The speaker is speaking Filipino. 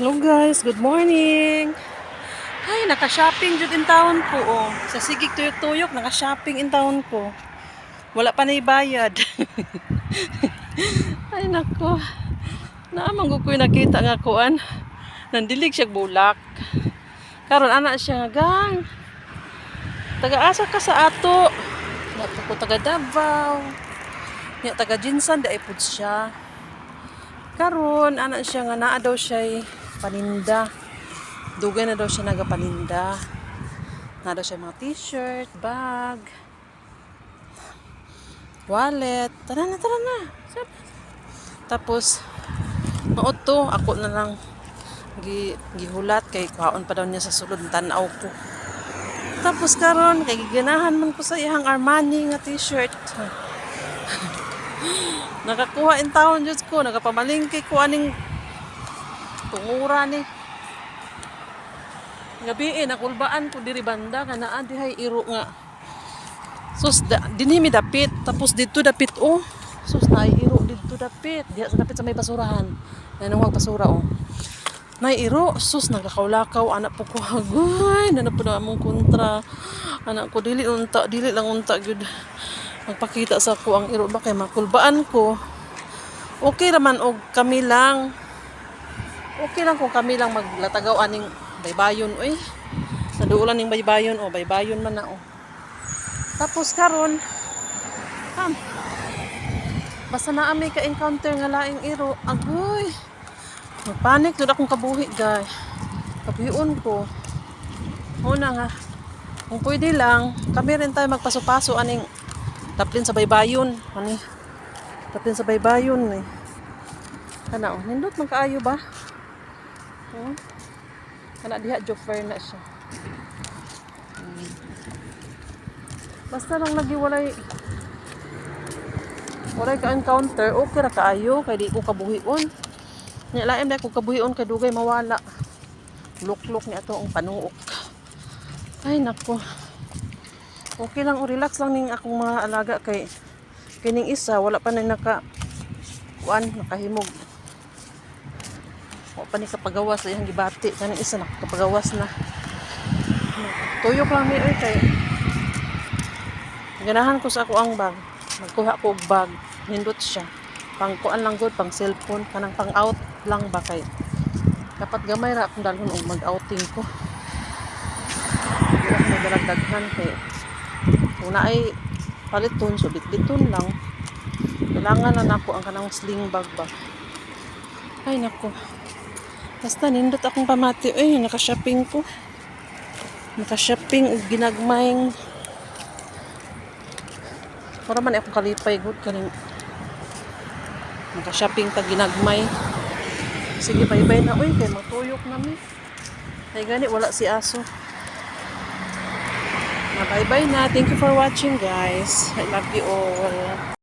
Hello guys, good morning. Ay, naka-shopping jud in town ko oh. Sa Sigig Tuyok-Tuyok, naka-shopping in town ko. Wala pa na ibayad. Ay nako. Naamang ko ko'y nakita nga kuan. Nandilig siya bulak. Karon anak siya gang. Taga-asa ka sa ato. Nato ko taga Davao. Nya taga Jinsan da siya. Karon anak siya nga naa daw siya paninda. Dugay na daw siya nagapaninda. Na daw siya mga t-shirt, bag, wallet. Tara na, tara na. Tapos, mauto, ako na lang gi, gihulat kay kaon pa daw niya sa sulod tanaw ko. Tapos karon kay giganahan man ko sa iyang Armani nga t-shirt. Nakakuha in town jud ko, nagapamalingki ko aning tungura ni. Gabi eh, nakulbaan ko diri banda nga naa dihay iro nga. Sus, da, dinhi dapit, tapos dito dapit oh. Sus, naay iro dito dapit. Diha sa dapit sa may basurahan. Nanong wag basura oh. Nay iro, sus nagakaulakaw anak po ko hagoy, na po na among kontra. Anak ko dili unta, dili lang unta gyud. Magpakita sa ko ang iro ba kay makulbaan ko. Okay raman og kami lang. Okay lang kung kami lang maglatagaw aning baybayon oy. Naduulan ning baybayon o baybayon man na o. Tapos karon ham. Basta na ami ka encounter nga laing iro, agoy. Magpanik jud akong kabuhi, guys. Kabuhion ko. Una nga, kung pwede lang, kami rin tayo magpaso-paso aning taplin sa baybayon. Ani? Taplin sa baybayon eh. Kana, oh, nindot man ba? Hmm? Kana diha joker na siya. Hmm. Basta lang lagi walay ka encounter, okay ra kaayo kay di ko kabuhion. Nya laim na ko kabuhion kay dugay mawala. Lukluk ni ato ang panuok. Ay nako. Okay lang o relax lang ning akong mga alaga kay kining isa wala pa na naka kuan nakahimog. Pa ni kapagawas sa iyang gibati kaning isa nakapagawas na. Tuyok lang mi oy kay Ganahan ko sa ako ang bag. Nagkuha ko og bag. Nindot siya. Pang kuan lang good, pang cellphone, kanang pang out lang ba kay. Dapat gamay ra akong dalhon og mag-outing ko. Wala ko dalagdaghan kay kung naay paliton, so bit-biton lang. Kailangan na nako ang kanang sling bag ba. Ay nako. Basta nindot akong pamati. Ay, naka-shopping ko. Naka-shopping og ginagmayng Para man akong kalipay good kaning naka-shopping ta ginagmay. Sige bye-bye na uy kay matuyok na mi. Ay gani wala si aso. Na bye-bye na. Thank you for watching guys. I love you all.